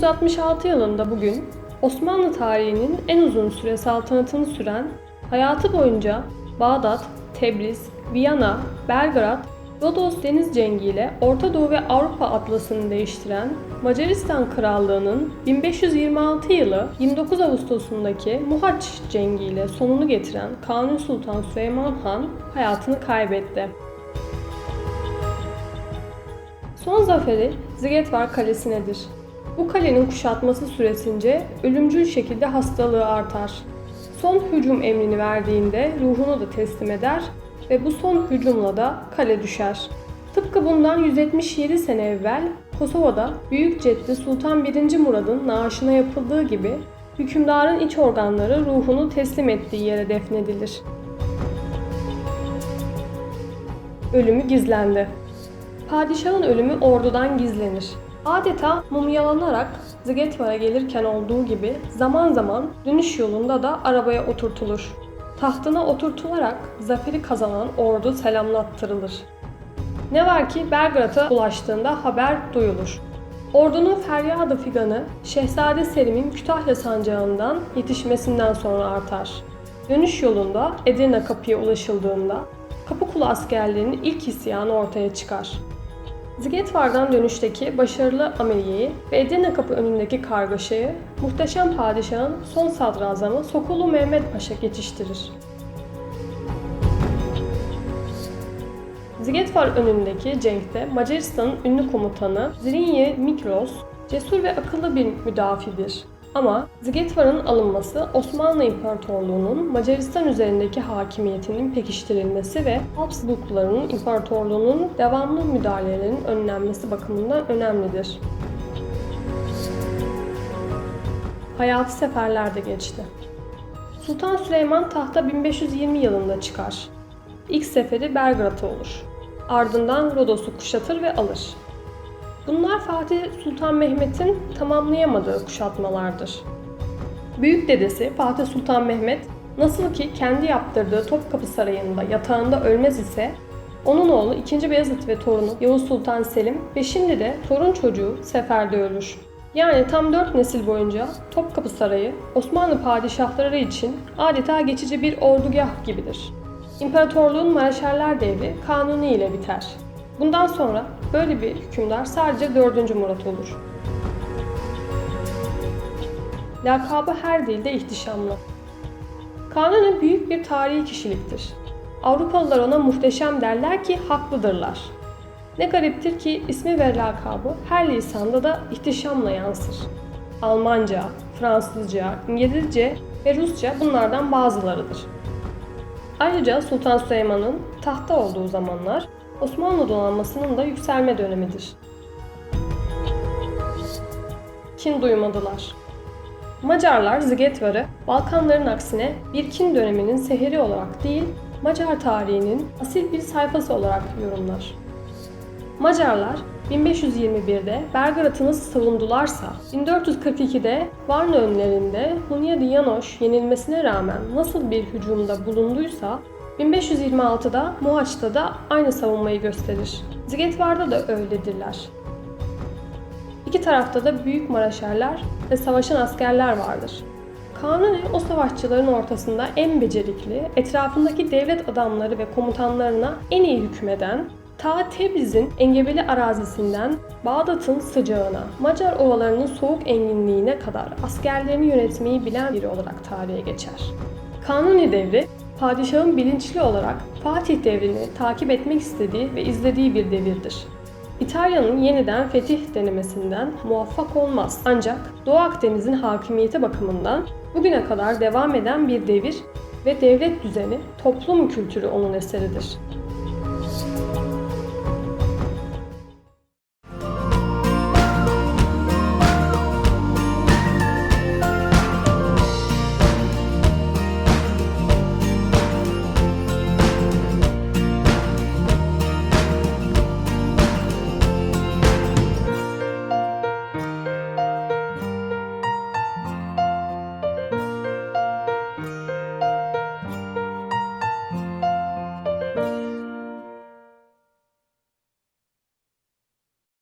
1366 yılında bugün Osmanlı tarihinin en uzun süre saltanatını süren, hayatı boyunca Bağdat, Tebriz, Viyana, Belgrad, Rodos deniz cengiyle Orta Doğu ve Avrupa atlasını değiştiren Macaristan Krallığı'nın 1526 yılı 29 Ağustos'undaki Muhaç cengiyle sonunu getiren Kanuni Sultan Süleyman Han hayatını kaybetti. Son zaferi Zigetvar Kalesi'nedir. Bu kalenin kuşatması süresince ölümcül şekilde hastalığı artar. Son hücum emrini verdiğinde ruhunu da teslim eder ve bu son hücumla da kale düşer. Tıpkı bundan 177 sene evvel Kosova'da Büyük Ceddi Sultan 1. Murad'ın naaşına yapıldığı gibi hükümdarın iç organları ruhunu teslim ettiği yere defnedilir. Ölümü gizlendi. Padişahın ölümü ordudan gizlenir. Adeta mumyalanarak Zigetvar'a gelirken olduğu gibi zaman zaman dönüş yolunda da arabaya oturtulur. Tahtına oturtularak zaferi kazanan ordu selamlattırılır. Ne var ki Belgrad'a ulaştığında haber duyulur. Ordunun feryadı figanı Şehzade Selim'in Kütahya sancağından yetişmesinden sonra artar. Dönüş yolunda Edirne kapıya ulaşıldığında Kapıkulu askerlerinin ilk isyanı ortaya çıkar. Zigetvar'dan dönüşteki başarılı ameliyeyi ve Edirne kapı önündeki kargaşayı muhteşem padişahın son sadrazamı Sokolu Mehmet Paşa geçiştirir. Zigetvar önündeki cenkte Macaristan'ın ünlü komutanı Zrinye Miklos cesur ve akıllı bir müdafidir. Ama Zigetvar'ın alınması Osmanlı İmparatorluğu'nun Macaristan üzerindeki hakimiyetinin pekiştirilmesi ve Habsburgların imparatorluğunun devamlı müdahalelerinin önlenmesi bakımından önemlidir. Hayatı seferlerde geçti. Sultan Süleyman tahta 1520 yılında çıkar. İlk seferi Belgrad'a olur. Ardından Rodos'u kuşatır ve alır. Bunlar Fatih Sultan Mehmet'in tamamlayamadığı kuşatmalardır. Büyük dedesi Fatih Sultan Mehmet nasıl ki kendi yaptırdığı Topkapı Sarayı'nda yatağında ölmez ise onun oğlu 2. Beyazıt ve torunu Yavuz Sultan Selim ve şimdi de torun çocuğu seferde ölür. Yani tam 4 nesil boyunca Topkapı Sarayı Osmanlı padişahları için adeta geçici bir ordugah gibidir. İmparatorluğun Mareşaller devri Kanuni ile biter. Bundan sonra böyle bir hükümdar sadece 4. Murat olur. Lakabı her dilde ihtişamlı. Kanuni büyük bir tarihi kişiliktir. Avrupalılar ona muhteşem derler ki haklıdırlar. Ne gariptir ki ismi ve lakabı her lisanda da ihtişamla yansır. Almanca, Fransızca, İngilizce ve Rusça bunlardan bazılarıdır. Ayrıca Sultan Süleyman'ın tahta olduğu zamanlar Osmanlı donanmasının da yükselme dönemidir. Kin duymadılar. Macarlar Zigetvar'ı Balkanların aksine bir kin döneminin seheri olarak değil, Macar tarihinin asil bir sayfası olarak yorumlar. Macarlar 1521'de Belgrad'ı nasıl savundularsa 1442'de Varna önlerinde Hunyadi Janosch yenilmesine rağmen nasıl bir hücumda bulunduysa 1526'da Mohaç'ta da aynı savunmayı gösterir. Zigetvar'da da öyledirler. İki tarafta da büyük maraşerler ve savaşan askerler vardır. Kanuni o savaşçıların ortasında en becerikli, etrafındaki devlet adamları ve komutanlarına en iyi hükmeden, ta Tebriz'in engebeli arazisinden Bağdat'ın sıcağına, Macar ovalarının soğuk enginliğine kadar askerlerini yönetmeyi bilen biri olarak tarihe geçer. Kanuni devri padişahın bilinçli olarak Fatih devrini takip etmek istediği ve izlediği bir devirdir. İtalya'nın yeniden fetih denemesinden muvaffak olmaz. Ancak Doğu Akdeniz'in hakimiyeti bakımından bugüne kadar devam eden bir devir ve devlet düzeni, toplum kültürü onun eseridir.